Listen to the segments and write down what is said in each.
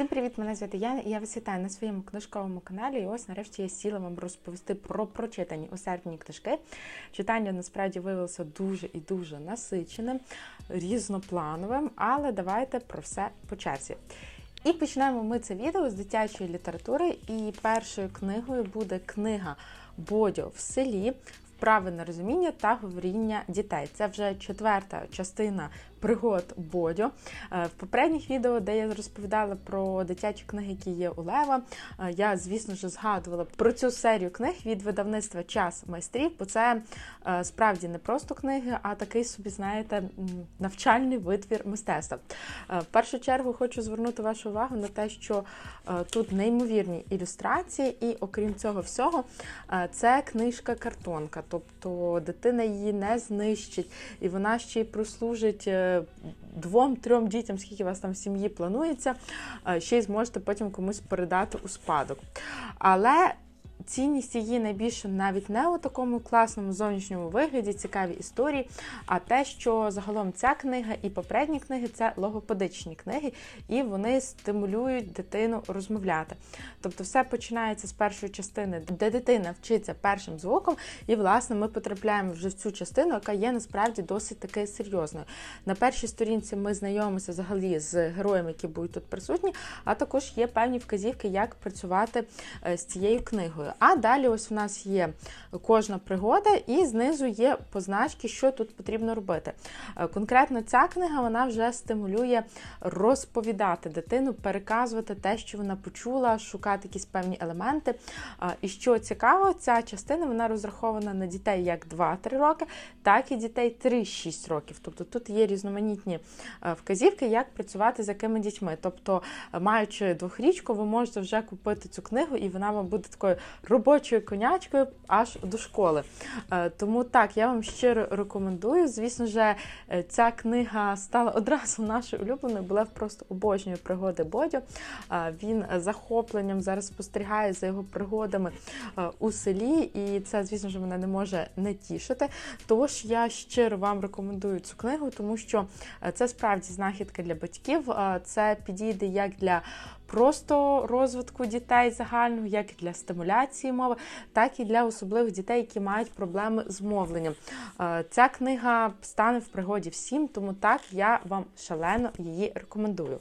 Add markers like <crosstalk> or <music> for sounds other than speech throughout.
Всім привіт! Мене звати Яна і я вас вітаю на своєму книжковому каналі. І ось нарешті я сіла вам розповісти про прочитані у серпні книжки. Читання насправді виявилося дуже і дуже насиченим, різноплановим, але давайте про все по черзі. І почнемо ми це відео з дитячої літератури. І першою книгою буде книга Бодьо в селі. Вправи на розуміння та говоріння дітей. Це вже четверта частина пригод Бодьо. Е, В попередніх відео, де я розповідала про дитячі книги, які є у Лева, е, я, звісно ж, згадувала про цю серію книг від видавництва Час майстрів, бо це е, справді не просто книги, а такий собі, знаєте, навчальний витвір мистецтва. В першу чергу хочу звернути вашу увагу на те, що тут неймовірні ілюстрації, і окрім цього всього, це книжка-картонка, тобто дитина її не знищить, і вона ще й прослужить двом-трьом дітям, скільки у вас там в сім'ї планується, е, ще й зможете потім комусь передати у спадок. Але цінність її найбільше навіть не у такому класному зовнішньому вигляді, цікаві історії, а те, що загалом ця книга і попередні книги це логопедичні книги, і вони стимулюють дитину розмовляти. Тобто, все починається з першої частини, де дитина вчиться першим звуком, і власне ми потрапляємо вже в цю частину, яка є насправді досить таки серйозною. На першій сторінці ми знайомимося взагалі з героями, які будуть тут присутні, а також є певні вказівки, як працювати е, з цією книгою. А далі ось у нас є кожна пригода, і знизу є позначки, що тут потрібно робити. Е, Конкретно ця книга вона вже стимулює розповідати дитину, переказувати те, що вона почула, шукати якісь певні елементи. І що цікаво, ця частина вона розрахована на дітей як 2-3 роки, так і дітей 3-6 років. Тобто тут є різноманітні е, вказівки, як працювати з якими дітьми. Тобто, маючи двохрічку, ви можете вже купити цю книгу, і вона вам буде такою робочою конячкою аж до школи. Е, Тому так, я вам щиро рекомендую. Звісно ж, е, ця книга стала одразу нашою улюбленою, була просто обожнюю пригоди Бодю. Е, Він захопленням зараз спостерігає за його пригодами у селі, і це, звісно ж, мене не може не тішити. Тож я щиро вам рекомендую цю книгу, тому що це справді знахідка для батьків. Це підійде як для просто розвитку дітей загального, як і для стимуляції мови, так і для особливих дітей, які мають проблеми з мовленням. Е, Ця книга стане в пригоді всім, тому так я вам шалено її рекомендую.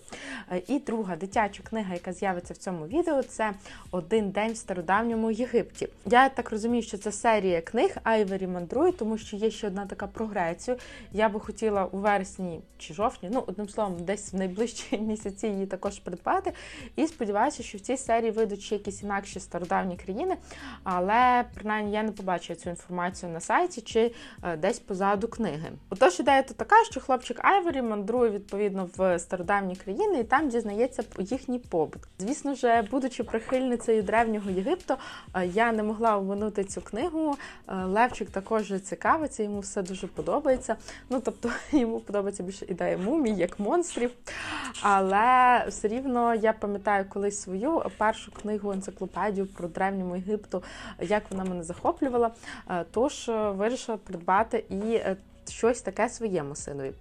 Е, І друга дитяча книга, яка з'явиться в цьому відео, це Один день в стародавньому Єгипті. Я так розумію, що це серія книг Айвері мандрує, тому що є ще одна така про Грецію. Я би хотіла у вересні чи жовтні, ну одним словом, десь в найближчі <laughs> місяці її також придбати. І сподіваюся, що в цій серії вийдуть ще якісь інакші стародавні країни, але принаймні я не побачила цю інформацію на сайті чи е, десь позаду книги. Отож, ідея тут така, що хлопчик Айворі мандрує відповідно в стародавні країни і там дізнається їхній побут. Звісно ж, будучи прихильницею древнього Єгипту, е, я не могла оминути цю книгу. Е, Левчик також цікавиться, йому все дуже подобається. Ну тобто <laughs> йому подобається більше ідея мумій, як монстрів. Але все рівно я пам'ятаю колись свою першу книгу енциклопедію про древньому Єгипту, як вона мене захоплювала. Е, Тож е, вирішила придбати і. Щось таке своєму синові.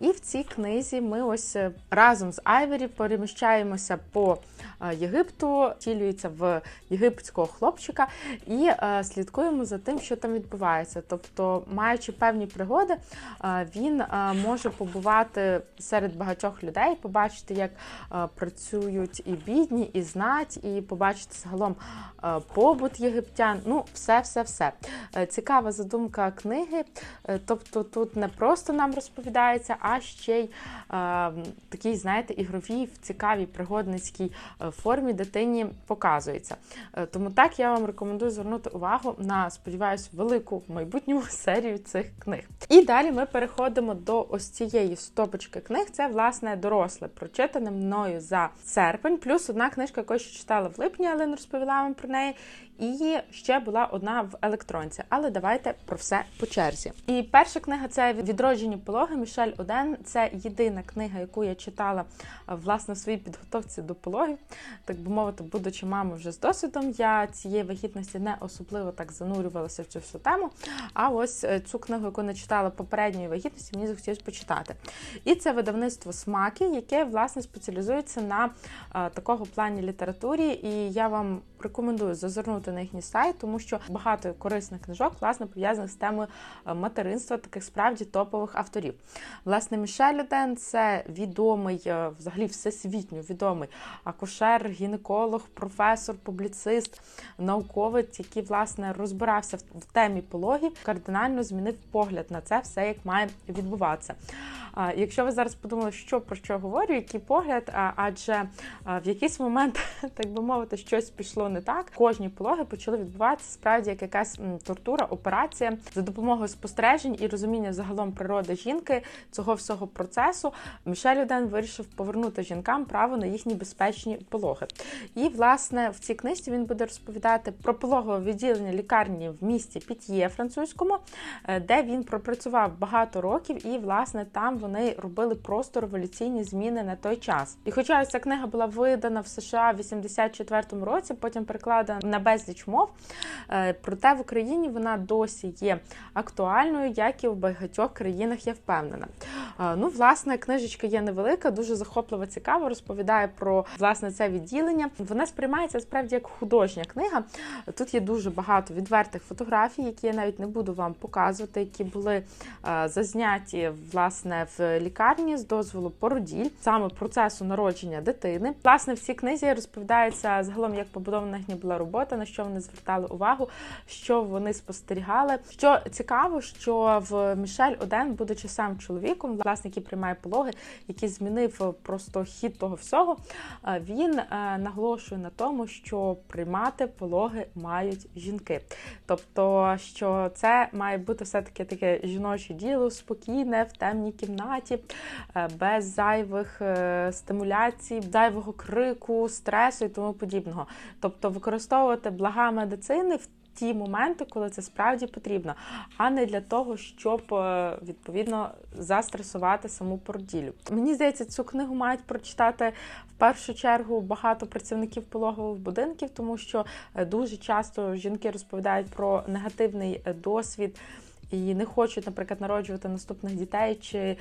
І в цій книзі ми ось е, разом з Айвері переміщаємося по е, Єгипту, втілюється в єгипетського хлопчика і е, слідкуємо за тим, що там відбувається. Тобто, маючи певні пригоди, він може побувати серед багатьох людей, побачити, як працюють і бідні, і знать, і побачити загалом побут єгиптян. Ну, все, все, все. Цікава задумка книги. Е, Тобто тут не просто нам розповідається, а ще й е, такий, знаєте, ігровій, в цікавій пригодницькій е, формі дитині показується. Е, Тому так я вам рекомендую звернути увагу на, сподіваюся, велику в майбутньому <laughs> серію цих книг. І далі ми переходимо до ось цієї стопочки книг. Це, власне, доросле, прочитане мною за серпень, плюс одна книжка, яку я ще читала в липні, але не розповіла вам про неї. І ще була одна в електронці. Але давайте про все по черзі. І перша книга це відроджені пологи Мішель Оден. Це єдина книга, яку я читала власне в своїй підготовці до пологів. Так би мовити, будучи мамою вже з досвідом, я цієї вагітності не особливо так занурювалася в цю всю тему. А ось е, цю книгу, яку не читала попередньої вагітності, мені захотілося почитати. І це видавництво Смаки, яке власне спеціалізується на а, такого плані літературі. І я вам рекомендую зазирнути на їхній сайт, тому що багато корисних книжок власне пов'язаних з темою материнства, таких справді топових авторів. Власне, Мішель Оден це відомий, е, взагалі всесвітньо відомий акушер, гінеколог, професор, публіцист, науковець, який власне розбирався в темі пологів, кардинально змінив погляд на це все, як має відбуватися. Якщо ви зараз подумали, що про що говорю, який погляд, адже в якийсь момент, <laughs> так би мовити, щось пішло не так. Кожні пологи почали відбуватися справді як якась тортура, операція за допомогою спостережень і розуміння загалом природи жінки цього всього процесу. Мішель Оден вирішив повернути жінкам право на їхні безпечні пологи. І власне в цій книжці він буде розповідати про пологове відділення лікарні в місті Піт'є французькому, е, де він пропрацював багато років, і власне там вони робили просто революційні зміни на той час. І хоча ця книга була видана в США в 84-му році, потім перекладена на безліч мов, е, проте в Україні вона досі є актуальною, як і в багатьох країнах, я впевнена. Ну, власне, книжечка є невелика, дуже захоплива, цікаво, розповідає про власне це відділення. Вона сприймається справді як художня книга. Тут є дуже багато відвертих фотографій, які я навіть не буду вам показувати, які були зазняті власне в лікарні з дозволу породіль, саме процесу народження дитини. Власне, в цій книзі розповідається загалом, як побудована їхня була робота, на що вони звертали увагу, що вони спостерігали. Що цікаво, що в Мішель Оден, будучи сам чоловіком, власне, який приймає пологи, який змінив просто хід того всього, е, він е, наголошує на тому, що приймати пологи мають жінки. Тобто, що це має бути все-таки таке жіноче діло, спокійне в темній кімнаті, е, без зайвих стимуляцій, зайвого крику, стресу і тому подібного. Тобто використовувати блага медицини в ті моменти, коли це справді потрібно, а не для того, щоб е, відповідно застресувати саму породілю. Мені здається, цю книгу мають прочитати в першу чергу багато працівників пологових будинків, тому що е, дуже часто жінки розповідають про негативний е, досвід і не хочуть, наприклад, народжувати наступних дітей чи е,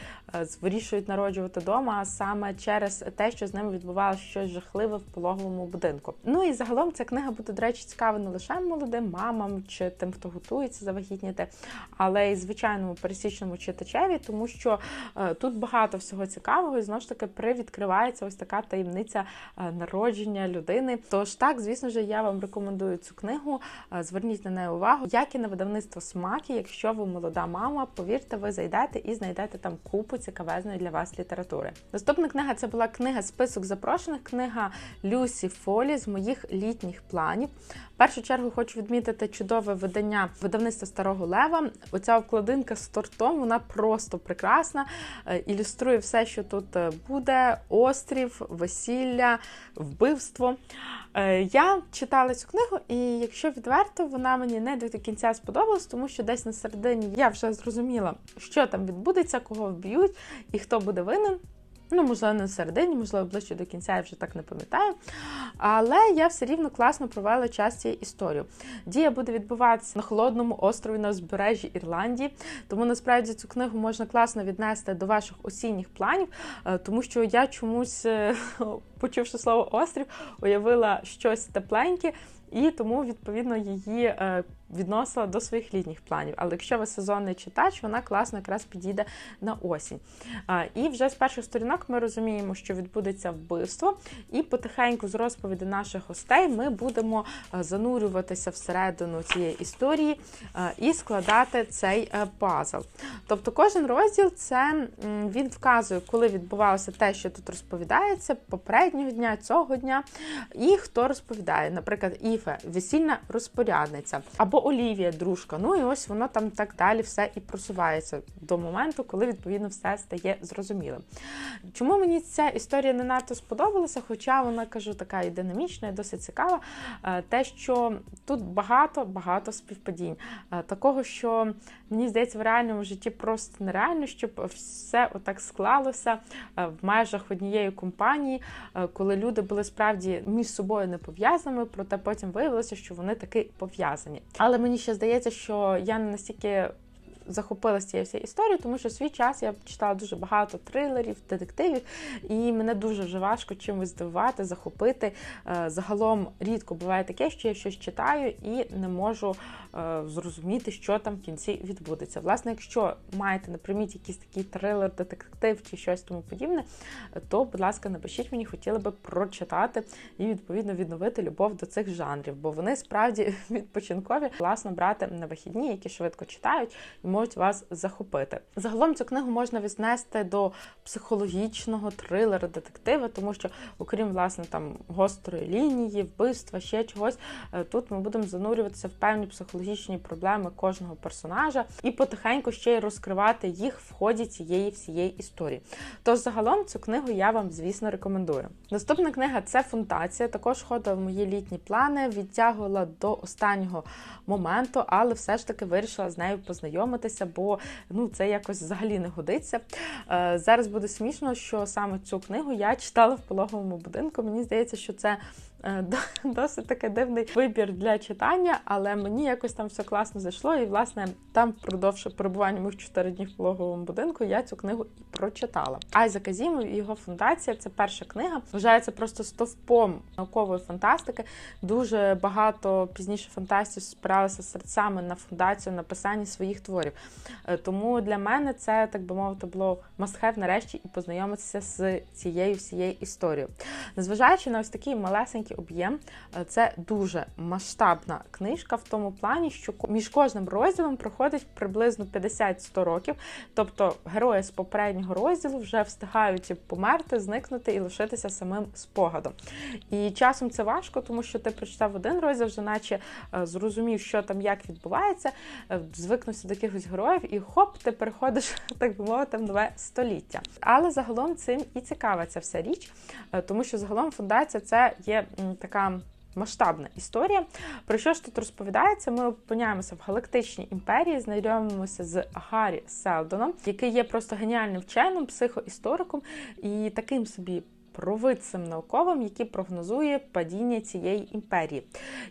вирішують народжувати вдома, саме через те, що з ними відбувалося щось жахливе в пологовому будинку. Ну і загалом ця книга буде, до речі, цікава не лише молодим мамам чи тим, хто готується завагітніти, але й звичайному пересічному читачеві, тому що е, тут багато всього цікавого, і знову ж таки привідкривається ось така таємниця е, народження людини. Тож так, звісно ж, я вам рекомендую цю книгу. Зверніть на неї увагу, як і на видавництво смаки, якщо ви ви молода мама, повірте, ви зайдете і знайдете там купу цікавезної для вас літератури. Наступна книга це була книга Список запрошених, книга Люсі Фолі з моїх літніх планів. В першу чергу хочу відмітити чудове видання видавництва Старого Лева. Оця обкладинка з тортом, вона просто прекрасна, е, ілюструє все, що тут е, буде: острів, весілля, вбивство. Е, я читала цю книгу, і якщо відверто, вона мені не до кінця сподобалась, тому що десь на середині я вже зрозуміла, що там відбудеться, кого вб'ють і хто буде винен. Ну, можливо, не середині, можливо, ближче до кінця, я вже так не пам'ятаю. Але я все рівно класно провела час цієї історію. Дія буде відбуватися на холодному острові на узбережжі Ірландії, тому насправді цю книгу можна класно віднести до ваших осінніх планів, е, тому що я чомусь, е, <laughs> почувши слово острів, уявила щось тепленьке. І тому, відповідно, її е, відносила до своїх літніх планів. Але якщо ви сезонний читач, вона класно якраз підійде на осінь. І вже з перших сторінок ми розуміємо, що відбудеться вбивство, і потихеньку з розповіді наших гостей ми будемо занурюватися всередину цієї історії і складати цей е, пазл. Тобто кожен розділ це він вказує, коли відбувалося те, що тут розповідається, попереднього дня, цього дня, і хто розповідає, наприклад, Іфе, весільна розпорядниця, або Олівія, дружка. Ну і ось воно там так далі все і просувається до моменту, коли відповідно все стає зрозумілим. Чому мені ця історія не надто сподобалася? Хоча вона кажу, така і динамічна, і досить цікава. Е, те, що тут багато-багато співпадінь. Е, такого, що мені здається, в реальному житті просто нереально, щоб все отак склалося е, в межах однієї компанії, коли люди були справді між собою не пов'язаними, проте потім виявилося, що вони таки пов'язані. Але мені ще здається, що я не настільки захопилася цією всією історією, тому що в свій час я читала дуже багато трилерів, детективів, і мене дуже вже важко чимось здивувати, захопити. Е, загалом рідко буває таке, що я щось читаю і не можу е, зрозуміти, що там в кінці відбудеться. Власне, якщо маєте на якийсь такий трилер, детектив чи щось тому подібне, то, будь ласка, напишіть мені, хотіла би прочитати і відповідно відновити любов до цих жанрів, бо вони справді <laughs> відпочинкові класно брати на вихідні, які швидко читають можуть вас захопити. Загалом цю книгу можна віднести до психологічного трилера, детектива, тому що, окрім власне там гострої лінії, вбивства, ще чогось, е, тут ми будемо занурюватися в певні психологічні проблеми кожного персонажа і потихеньку ще й розкривати їх в ході цієї всієї історії. Тож загалом цю книгу я вам, звісно, рекомендую. Наступна книга це фунтація. Також входила в мої літні плани, відтягувала до останнього моменту, але все ж таки вирішила з нею познайомитися, бо ну це якось взагалі не годиться. Е, зараз буде смішно, що саме цю книгу я читала в пологовому будинку. Мені здається, що це <laughs> досить таки дивний вибір для читання, але мені якось там все класно зайшло. І, власне, там впродовж перебування моїх 4 днів в пологовому будинку я цю книгу і прочитала. Айзек Азімов і його фундація це перша книга. Вважається просто стовпом наукової фантастики. Дуже багато пізніше фантастів спиралися серцями на фундацію написання своїх творів. Е, тому для мене це, так би мовити, було мастхев нарешті і познайомитися з цією всією історією. Незважаючи на ось такий малесенький великий об'єм. Е, це дуже масштабна книжка в тому плані, що між кожним розділом проходить приблизно 50-100 років. Тобто герої з попереднього розділу вже встигають померти, зникнути і лишитися самим спогадом. І часом це важко, тому що ти прочитав один розділ, вже наче е, зрозумів, що там як відбувається, е, звикнувся до якихось героїв, і хоп, ти переходиш, <laughs> так би мовити, в нове століття. Але загалом цим і цікава ця вся річ, тому що загалом фундація це є така. Масштабна історія. Про що ж тут розповідається? Ми опиняємося в галактичній імперії, знайомимося з Гаррі Селдоном, який є просто геніальним вченим, психоісториком і таким собі провидцем науковим, який прогнозує падіння цієї імперії.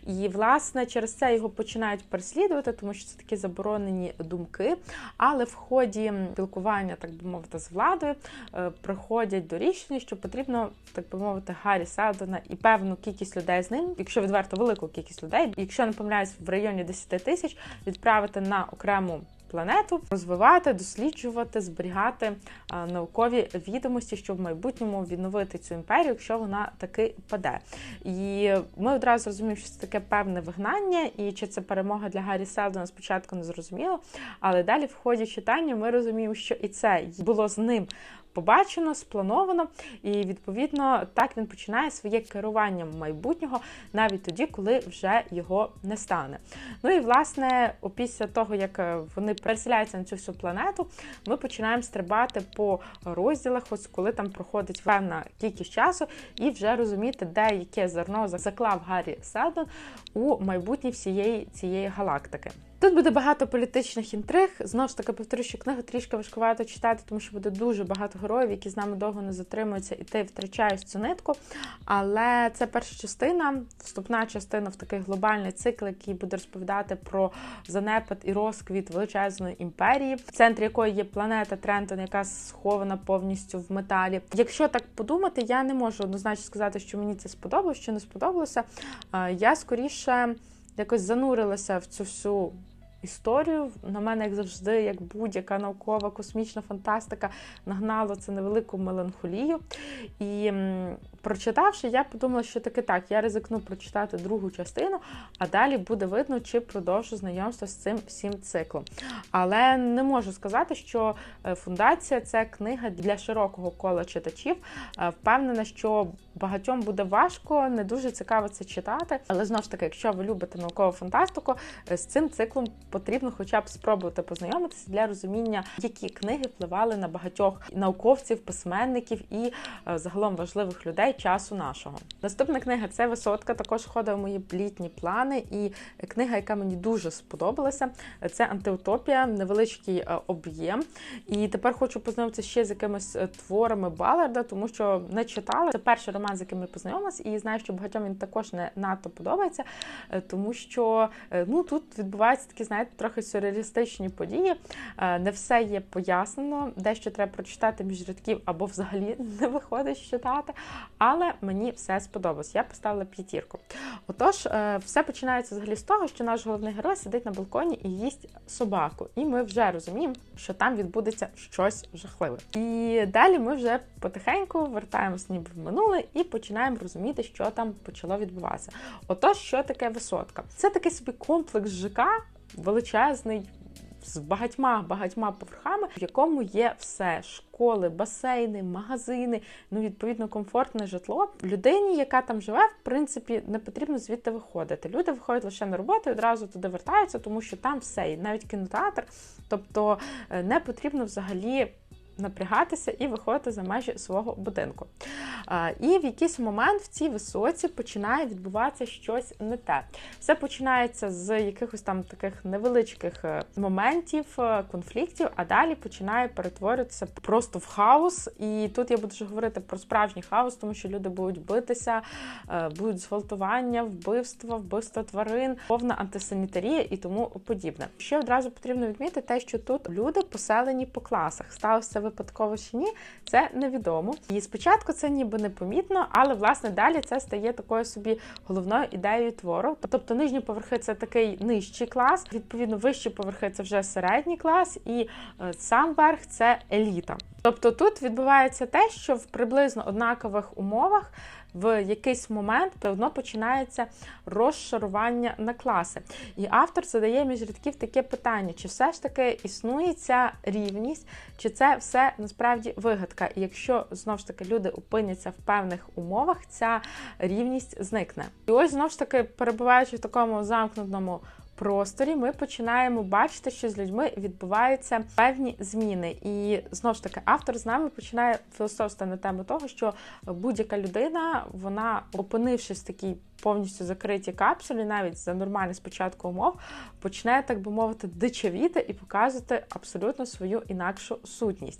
І, власне, через це його починають переслідувати, тому що це такі заборонені думки. Але в ході спілкування, так би мовити, з владою е, приходять до рішення, що потрібно, так би мовити, Гаррі Селдона і певну кількість людей з ним, якщо відверто велику кількість людей, якщо не помиляюсь, в районі 10 тисяч, відправити на окрему планету, розвивати, досліджувати, зберігати наукові відомості, щоб в майбутньому відновити цю імперію, якщо вона таки паде. І ми одразу розуміємо, що це таке певне вигнання, і чи це перемога для Гаррі Селдона спочатку не зрозуміло. Але далі, в ході читання, ми розуміємо, що і це було з ним побачено, сплановано, і відповідно так він починає своє керування майбутнього навіть тоді, коли вже його не стане. Ну і власне, після того як е, вони переселяються на цю всю планету, ми починаємо стрибати по розділах, ось коли там проходить певна кількість часу, і вже розуміти, де яке зерно заклав Гаррі Селдон у майбутнє всієї цієї галактики. Тут буде багато політичних інтриг. Знову ж таки, повторю, що книгу трішки важкувато читати, тому що буде дуже багато героїв, які з нами довго не затримуються, і ти втрачаєш цю нитку. Але це перша частина, вступна частина в такий глобальний цикл, який буде розповідати про занепад і розквіт величезної імперії, в центрі якої є планета Трентон, яка схована повністю в металі. Якщо так подумати, я не можу однозначно сказати, що мені це сподобалось, що не сподобалося. Я скоріше якось занурилася в цю всю історію. На мене, як завжди, як будь-яка наукова космічна фантастика, нагнало це невелику меланхолію. І прочитавши, я подумала, що таки так, я ризикну прочитати другу частину, а далі буде видно, чи продовжу знайомство з цим всім циклом. Але не можу сказати, що е, фундація це книга для широкого кола читачів. Е, впевнена, що багатьом буде важко, не дуже цікаво це читати. Але знову ж таки, якщо ви любите наукову фантастику, е, з цим циклом потрібно хоча б спробувати познайомитися для розуміння, які книги впливали на багатьох науковців, письменників і е, загалом важливих людей часу нашого. Наступна книга це висотка. Також входить в мої літні плани. І книга, яка мені дуже сподобалася, це антиутопія, невеличкий е, об'єм. І тепер хочу познайомитися ще з якимись творами Баларда, тому що не читала. Це перший роман, з яким я познайомилася, і знаю, що багатьом він також не надто подобається, е, тому що е, ну тут відбуваються такі, знаєте, трохи сюрреалістичні події. Е, не все є пояснено, дещо треба прочитати між рядків або взагалі <laughs> не виходить читати. Але мені все сподобалось. Я поставила п'ятірку. Отож, все починається взагалі з того, що наш головний герой сидить на балконі і їсть собаку. І ми вже розуміємо, що там відбудеться щось жахливе. І далі ми вже потихеньку вертаємось ніби в минуле і починаємо розуміти, що там почало відбуватися. Отож, що таке висотка? Це такий собі комплекс ЖК величезний. З багатьма багатьма поверхами, в якому є все: школи, басейни, магазини, ну відповідно комфортне житло. Людині, яка там живе, в принципі, не потрібно звідти виходити. Люди виходять лише на роботу і одразу туди вертаються, тому що там все, і навіть кінотеатр. Тобто е, не потрібно взагалі напрягатися і виходити за межі свого будинку. І в якийсь момент в цій висоці починає відбуватися щось не те. Все починається з якихось там таких невеличких е, моментів, е, конфліктів, а далі починає перетворюватися просто в хаос. І тут я буду вже говорити про справжній хаос, тому що люди будуть битися, е, будуть зґвалтування, вбивства, вбивства тварин, повна антисанітарія і тому подібне. Ще одразу потрібно відмітити те, що тут люди поселені по класах. Сталося випадково чи ні, це невідомо. І спочатку це ніби непомітно, але власне далі це стає такою собі головною ідеєю твору. Тобто нижні поверхи це такий нижчий клас, відповідно, вищі поверхи це вже середній клас, і е, сам верх це еліта. Тобто тут відбувається те, що в приблизно однакових умовах в якийсь момент все одно починається розшарування на класи. І автор задає між рядків таке питання: чи все ж таки існує ця рівність, чи це все насправді вигадка? І якщо знову ж таки люди опиняться в певних умовах, ця рівність зникне. І ось знову ж таки, перебуваючи в такому замкнутому просторі ми починаємо бачити, що з людьми відбуваються певні зміни. І знову ж таки, автор з нами починає філософствувати на тему того, що будь-яка людина, вона опинившись в такій повністю закритій капсулі, навіть за нормальних спочатку умов, почне, так би мовити, дичавіти і показувати абсолютно свою інакшу сутність.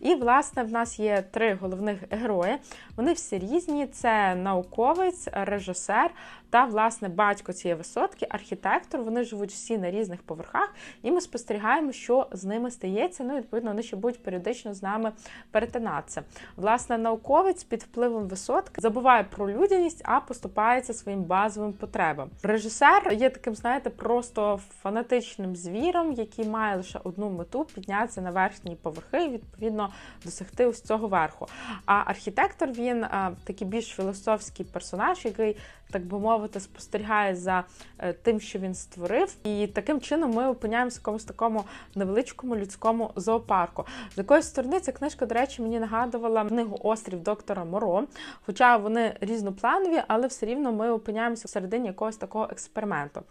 І, власне, в нас є три головних герої. Вони всі різні: це науковець, режисер та, власне, батько цієї висотки, архітектор. Вони живуть всі на різних поверхах, і ми спостерігаємо, що з ними стається. Ну, відповідно, вони ще будуть періодично з нами перетинатися. Власне, науковець під впливом висотки забуває про людяність, а поступається своїм базовим потребам. Режисер є таким, знаєте, просто фанатичним звіром, який має лише одну мету піднятися на верхні поверхи і відповідно досягти ось цього верху. А архітектор він а, такий більш філософський персонаж, який так би мовити, спостерігає за е, тим, що він створив, і таким чином ми опиняємося в якомусь такому невеличкому людському зоопарку. З якоїсь сторони ця книжка, до речі, мені нагадувала книгу Острів доктора Моро. Хоча вони різнопланові, але все рівно ми опиняємося всередині якогось такого експерименту.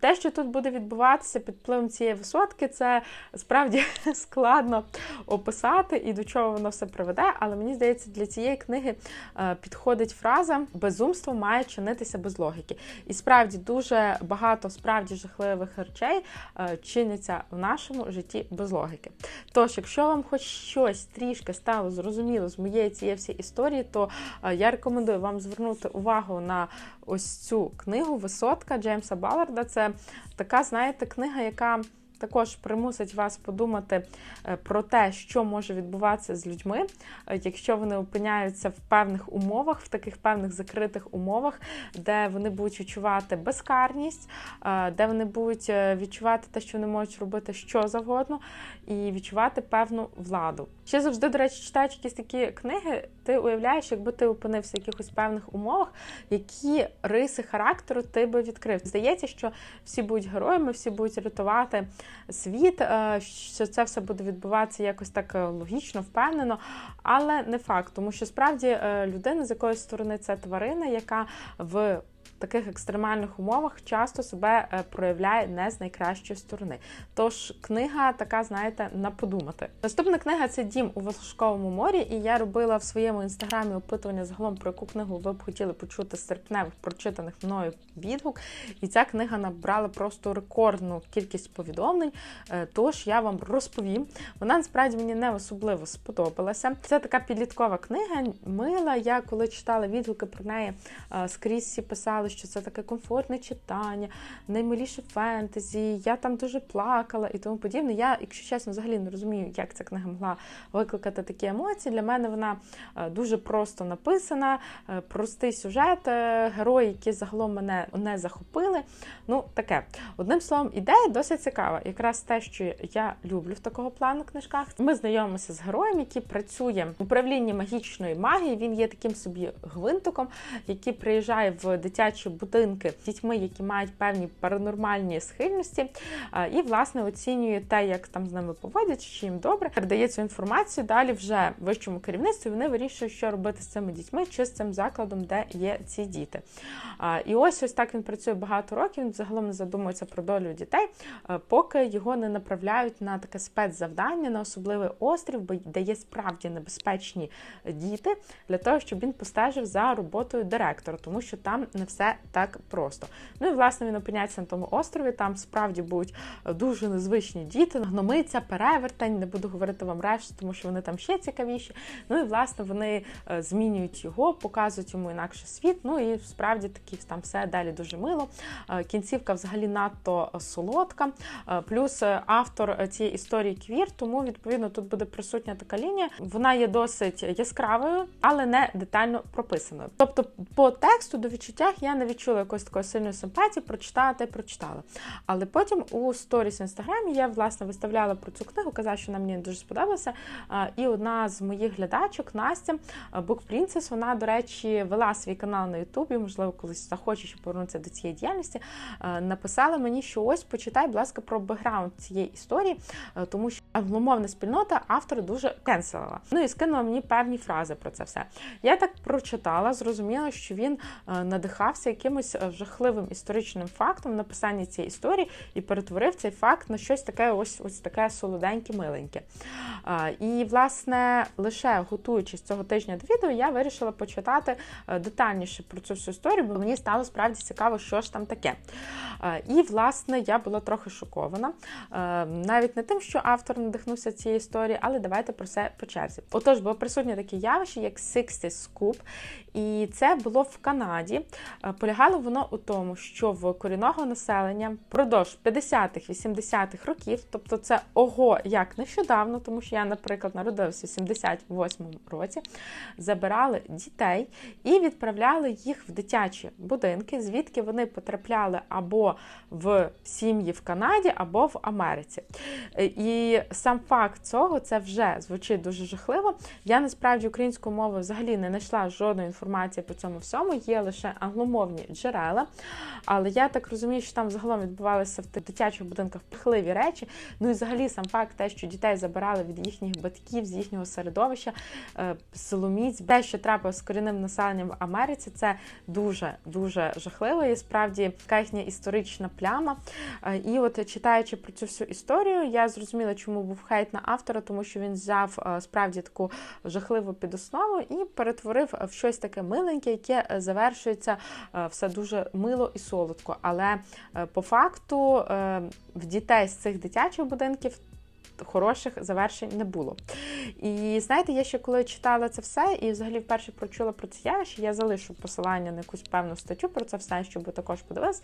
Те, що тут буде відбуватися під впливом цієї висотки, це справді <laughs> складно описати і до чого воно все приведе. Але мені здається, для цієї книги е, підходить фраза безумство має чинити чинитися без логіки. І справді дуже багато справді жахливих речей е, чиняться в нашому житті без логіки. Тож, якщо вам хоч щось трішки стало зрозуміло з моєї цієї всієї історії, то е, я рекомендую вам звернути увагу на ось цю книгу Висотка Джеймса Балларда. Це така, знаєте, книга, яка також примусить вас подумати е, про те, що може відбуватися з людьми, е, якщо вони опиняються в певних умовах, в таких певних закритих умовах, де вони будуть відчувати безкарність, е, де вони будуть відчувати те, що вони можуть робити що завгодно, і відчувати певну владу. Ще завжди, до речі, читаючи якісь такі книги, ти уявляєш, якби ти опинився в якихось певних умовах, які риси характеру ти би відкрив. Здається, що всі будуть героями, всі будуть рятувати світ, е, що це все буде відбуватися якось так е, логічно, впевнено, але не факт, тому що справді е, людина з якоїсь сторони це тварина, яка в таких екстремальних умовах часто себе е, проявляє не з найкращої сторони. Тож книга така, знаєте, на подумати. Наступна книга це Дім у Волошковому морі, і я робила в своєму інстаграмі опитування загалом про яку книгу ви б хотіли почути з серпневих прочитаних мною відгук. І ця книга набрала просто рекордну кількість повідомлень. Е, тож я вам розповім. Вона насправді мені не особливо сподобалася. Це така підліткова книга, мила. Я коли читала відгуки про неї, е, скрізь всі писали що це таке комфортне читання, наймиліше фентезі, я там дуже плакала і тому подібне. Я, якщо чесно, взагалі не розумію, як ця книга могла викликати такі емоції. Для мене вона е, дуже просто написана, е, простий сюжет, е, герої, які загалом мене не захопили. Ну, таке. Одним словом, ідея досить цікава. Якраз те, що я люблю в такого плану книжках. Ми знайомимося з героєм, який працює в управлінні магічної магії. Він є таким собі гвинтиком, який приїжджає в дитячі дитячі будинки з дітьми, які мають певні паранормальні схильності, і власне оцінює те, як там з ними поводять, чи їм добре, передає цю інформацію. Далі вже вищому керівництві вони вирішують, що робити з цими дітьми чи з цим закладом, де є ці діти. І ось ось так він працює багато років. Він загалом не задумується про долю дітей, поки його не направляють на таке спецзавдання на особливий острів, де є справді небезпечні діти, для того, щоб він постежив за роботою директора, тому що там не все так просто. Ну і власне він опиняється на тому острові. Там справді будуть дуже незвичні діти, гномиця, перевертень. Не буду говорити вам решту, тому що вони там ще цікавіші. Ну і власне вони е, змінюють його, показують йому інакше світ. Ну і справді такі там все далі дуже мило. Е, кінцівка взагалі надто солодка. Е, плюс автор цієї історії квір, тому відповідно тут буде присутня така лінія. Вона є досить яскравою, але не детально прописаною. Тобто, по тексту до відчуттях я не відчула якоїсь такої сильної симпатії, прочитала та й прочитала. Але потім у сторіс в інстаграмі я власне виставляла про цю книгу, казала, що вона мені дуже сподобалася. І одна з моїх глядачок, Настя, Book Princess, вона, до речі, вела свій канал на Ютубі, можливо, колись захоче ще повернутися до цієї діяльності. Написала мені, що ось почитай, будь ласка, про бекграунд цієї історії, тому що англомовна спільнота автора дуже кенселила. Ну і скинула мені певні фрази про це все. Я так прочитала, зрозуміла, що він надихався займався якимось е, жахливим історичним фактом написання цієї історії і перетворив цей факт на щось таке, ось ось таке солоденьке, миленьке. І, власне, лише готуючись цього тижня до відео, я вирішила почитати е, детальніше про цю всю історію, бо мені стало справді цікаво, що ж там таке. І, власне, я була трохи шокована. Е, навіть не тим, що автор надихнувся цієї історії, але давайте про це по черзі. Отож, було присутнє таке явище, як 60 Scoop, і це було в Канаді. Полягало воно у тому, що в корінного населення впродовж 50-х, 80-х років, тобто це ого як нещодавно, тому що я, наприклад, народилася в 78-му році, забирали дітей і відправляли їх в дитячі будинки, звідки вони потрапляли або в сім'ї в Канаді, або в Америці. І сам факт цього це вже звучить дуже жахливо. Я насправді українською мовою взагалі не знайшла жодної інформації по цьому всьому, є лише англомовні джерела. Але я так розумію, що там загалом відбувалися в дитячих будинках пихливі речі. Ну і взагалі сам факт, те, що дітей забирали від їхніх батьків, з їхнього середовища, е, соломіць, те, що трапилось з корінним населенням в Америці, це дуже дуже жахливо. І справді така їхня історична пляма. Е, і от читаючи про цю всю історію, я зрозуміла, чому був хейт на автора, тому що він взяв е, справді таку жахливу підоснову і перетворив в щось таке миленьке, яке завершується все дуже мило і солодко. Але е, по факту е, в дітей з цих дитячих будинків. Хороших завершень не було. І знаєте, я ще коли читала це все, і взагалі вперше прочула про це явище, я залишу посилання на якусь певну статтю про це все, щоб також подивилися.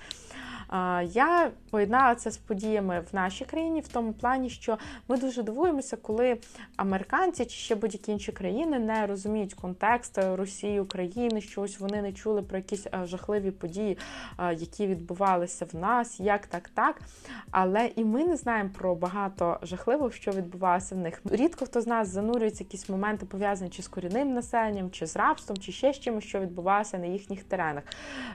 Я поєднала це з подіями в нашій країні в тому плані, що ми дуже дивуємося, коли американці чи ще будь-які інші країни не розуміють контекст Росії, України, що ось вони не чули про якісь е, жахливі події, е, які відбувалися в нас, як так, так. Але і ми не знаємо про багато жахливого, що відбувалося в них. Рідко хто з нас занурюється якісь моменти пов'язані чи з корінним населенням, чи з рабством, чи ще з чимось, що відбувалося на їхніх теренах.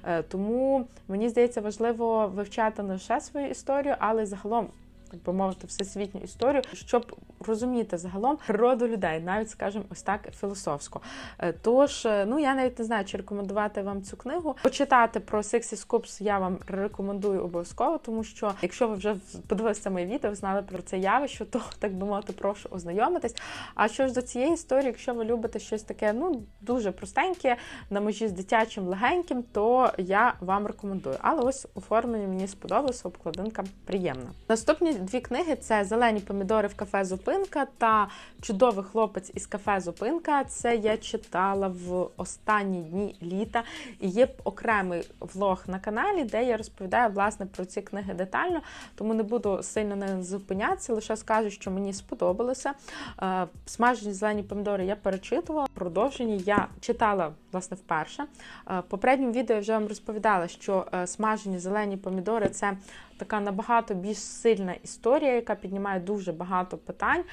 Е, Тому мені здається важливо вивчати не лише свою історію, але й загалом. Так би мовити, всесвітню історію, щоб розуміти загалом природу людей, навіть скажімо, ось так філософсько. Е, Тож, е, ну я навіть не знаю, чи рекомендувати вам цю книгу. Почитати про Sixty Scoops я вам рекомендую обов'язково, тому що якщо ви вже подивилися моє відео, знали про це явище, то так би мовити, прошу ознайомитись. А що ж до цієї історії, якщо ви любите щось таке, ну дуже простеньке, на межі з дитячим легеньким, то я вам рекомендую. Але ось оформлення мені сподобалося, обкладинка приємна. Наступні дві книги це Зелені помідори в кафе Зупинка та Чудовий хлопець із кафе Зупинка. Це я читала в останні дні літа. І є окремий влог на каналі, де я розповідаю власне про ці книги детально, тому не буду сильно не зупинятися, лише скажу, що мені сподобалося. Е, Смажені зелені помідори я перечитувала. Продовження я читала власне вперше. Е, В попередньому відео я вже вам розповідала, що е, смажені зелені помідори це така набагато більш сильна історія, яка піднімає дуже багато питань.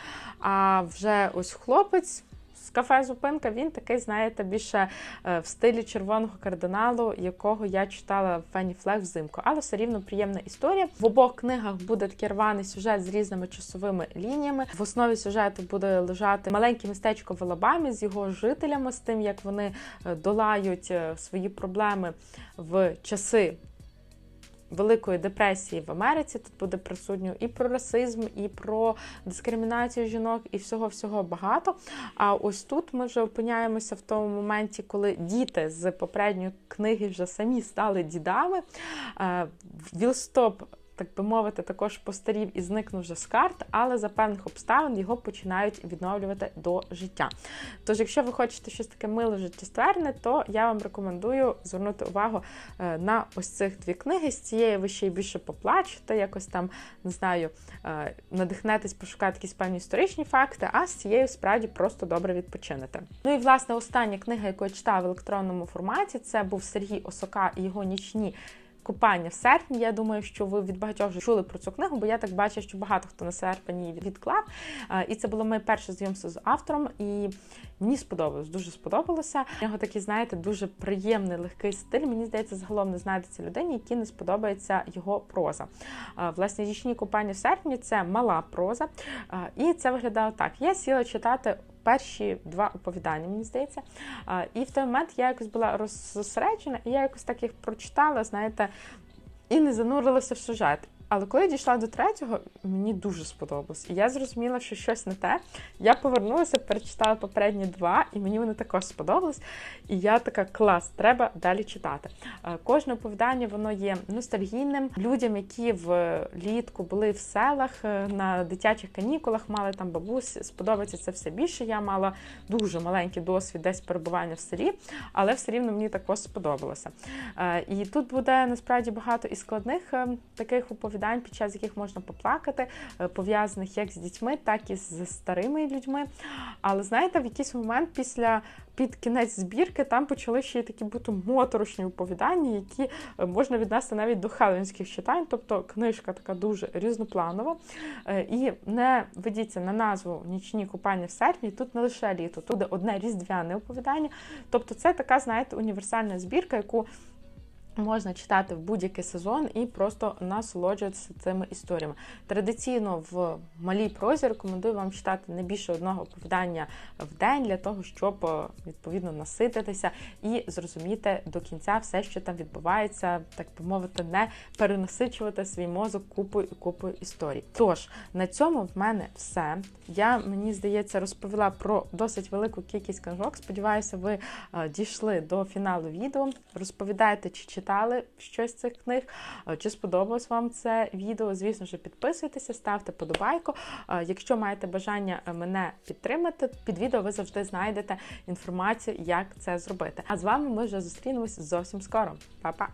А вже ось хлопець. З кафе Зупинка він такий, знаєте, більше е, в стилі червоного кардиналу, якого я читала в Фені Флег взимку. Але все рівно приємна історія. В обох книгах буде такий рваний сюжет з різними часовими лініями. В основі сюжету буде лежати маленьке містечко в Алабамі з його жителями, з тим, як вони е, долають е, свої проблеми в часи. Великої депресії в Америці тут буде присутньо і про расизм, і про дискримінацію жінок, і всього всього багато. А ось тут ми вже опиняємося в тому моменті, коли діти з попередньої книги вже самі стали дідами. Е, Вілстоп так би мовити, також постарів і зникнув вже з карт, але за певних обставин його починають відновлювати до життя. Тож, якщо ви хочете щось таке миле життєстверне, то я вам рекомендую звернути увагу е, на ось цих дві книги. З цієї ви ще й більше поплачете, якось там не знаю, е, надихнетесь, пошукати якісь певні історичні факти, а з цією справді просто добре відпочинете. Ну і власне остання книга, яку я читала в електронному форматі, це був Сергій Осока і його нічні. Купання в серпні. Я думаю, що ви від багатьох вже чули про цю книгу, бо я так бачу, що багато хто на серпень її відклав. І це було моє перше знайомство з автором, і мені сподобалось, дуже сподобалося. У нього такий, знаєте, дуже приємний легкий стиль. Мені здається, загалом не знайдеться людині, які не сподобається його проза. Власне, річні купання в серпні це мала проза, і це виглядало так. Я сіла читати перші два оповідання, мені здається. І в той момент я якось була розсереджена, і я якось так їх прочитала, знаєте, і не занурилася в сюжет. Але коли я дійшла до третього, мені дуже сподобалось. І я зрозуміла, що щось не те. Я повернулася, перечитала попередні два, і мені вони також сподобались. І я така клас, треба далі читати. Кожне оповідання воно є ностальгійним. Людям, які влітку були в селах е, на дитячих канікулах, мали там бабусь, сподобається це все більше. Я мала дуже маленький досвід десь перебування в селі, але все рівно мені також сподобалося. Е, І тут буде насправді багато і складних е, таких оповідань оповідань, під час яких можна поплакати, е, пов'язаних як з дітьми, так і з старими людьми. Але знаєте, в якийсь момент після під кінець збірки там почали ще й такі бути моторошні оповідання, які е, можна віднести навіть до хеленських читань. Тобто книжка така дуже різнопланова. Е, і не ведіться на назву Нічні купання в серпні. Тут не лише літо, тут одне різдвяне оповідання. Тобто, це така, знаєте, універсальна збірка, яку Можна читати в будь-який сезон і просто насолоджуватися цими історіями. Традиційно в малій прозі рекомендую вам читати не більше одного оповідання в день для того, щоб е, відповідно насититися і зрозуміти до кінця все, що там відбувається, так би мовити, не перенасичувати свій мозок купою і купою історій. Тож на цьому в мене все. Я мені здається розповіла про досить велику кількість книжок. Сподіваюся, ви е, дійшли до фіналу відео. Розповідайте, чи читаєте читали щось з цих книг, чи сподобалось вам це відео, звісно ж, підписуйтеся, ставте подобайку. Якщо маєте бажання мене підтримати, під відео ви завжди знайдете інформацію, як це зробити. А з вами ми вже зустрінемось зовсім скоро. Па-па!